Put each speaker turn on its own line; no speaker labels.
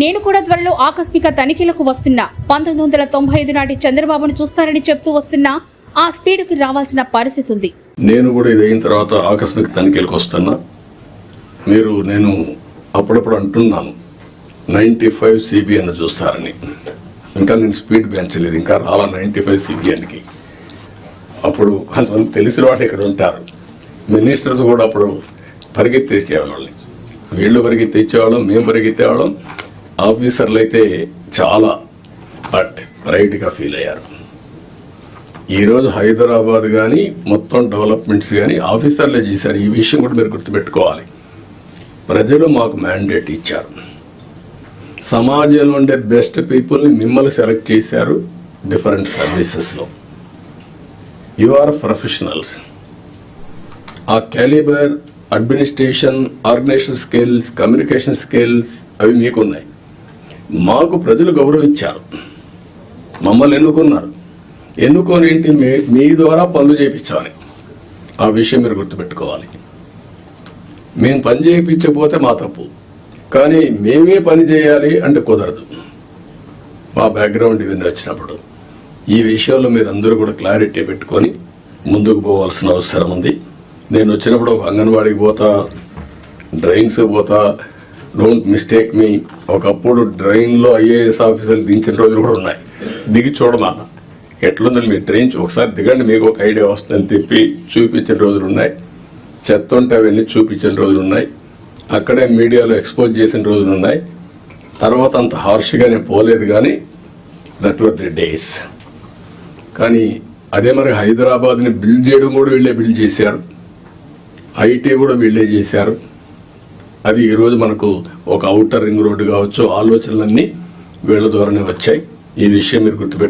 నేను కూడా త్వరలో ఆకస్మిక తనిఖీలకు వస్తున్నా. పంతొమ్మిది వందల తొంభై ఐదు నాటి చంద్రబాబును చూస్తారని చెప్తూ వస్తున్నా ఆ స్పీడ్కి రావాల్సిన పరిస్థితి ఉంది.
నేను కూడా ఇది అయిన తర్వాత ఆకస్మిక తనిఖీలకు వస్తున్నా. మీరు నేను అప్పుడప్పుడు అంటున్నాను నైంటీ ఫైవ్ సిబిఎన్ చూస్తారని. ఇంకా నేను స్పీడ్ పెంచలేదు ఇంకా రాలా నైంటీ ఫైవ్ సిబిఎన్కి అప్పుడు కొంతమంది తెలిసిన వాళ్ళు ఇక్కడ ఉంటారు. మినిస్టర్స్ కూడా అప్పుడు పరిగెత్తేసేవాళ్ళని. వీళ్ళు పరిగెత్తిచ్చేవాళ్ళం మేము పరిగెత్తేవాళ్ళం. ఆఫీసర్లు అయితే చాలా బట్ ప్రైడ్గా ఫీల్ అయ్యారు. ఈరోజు హైదరాబాద్ కానీ మొత్తం డెవలప్మెంట్స్ కానీ ఆఫీసర్లే చేశారు. ఈ విషయం కూడా మీరు గుర్తుపెట్టుకోవాలి. ప్రజలు మాకు మ్యాండేట్ ఇచ్చారు. సమాజంలో ఉండే బెస్ట్ పీపుల్ని మిమ్మల్ని సెలెక్ట్ చేశారు డిఫరెంట్ సర్వీసెస్లో. You are professionals. ఆ calibre administration organisation skills communication skills అవి మీకున్నాయి. మాకు ప్రజలు గౌరవించారు. మమ్మల్ని ఎన్నుకున్నారు. ఎన్నుకొని ఏంటి మీ మీ ద్వారా పనులు చేయించాలి ఆ విషయం మీరు గుర్తుపెట్టుకోవాలి. మేము పని చేయించకపోతే మా తప్పు. కానీ మేమే పని చేయాలి అంటే కుదరదు. మా బ్యాక్గ్రౌండ్ ఇవన్నీ వచ్చినప్పుడు ఈ విషయంలో మీరు అందరూ కూడా క్లారిటీ పెట్టుకొని ముందుకు పోవాల్సిన అవసరం ఉంది. నేను వచ్చినప్పుడు ఒక అంగన్వాడికి పోతా డ్రైన్స్ పోతా డోంట్ మిస్టేక్ మీ ఒకప్పుడు డ్రైన్లో ఐఏఎస్ ఆఫీసర్లు దించిన రోజులు కూడా ఉన్నాయి. దిగి చూడమా? ఎట్లుందని మీరు ట్రైన్ ఒకసారి దిగండి మీకు ఒక ఐడియా వస్తుందని తిప్పి చూపించిన రోజులు ఉన్నాయి. చెత్త ఉంటే అవన్నీ చూపించిన రోజులు ఉన్నాయి. అక్కడే మీడియాలో ఎక్స్పోజ్ చేసిన రోజులు ఉన్నాయి. తర్వాత అంత హార్ష్గా నేను పోలేదు కానీ దట్ వర్ ది డేస్ కానీ అదే మరి హైదరాబాద్ని బిల్డ్ చేయడం కూడా వీళ్ళే బిల్డ్ చేశారు. ఐటీ కూడా వీళ్ళే చేశారు. అది ఈరోజు మనకు ఒక అవుటర్ రింగ్ రోడ్డు కావచ్చు ఆలోచనలన్నీ వీళ్ళ ద్వారానే వచ్చాయి. ఈ విషయం మీరు గుర్తుపెట్టు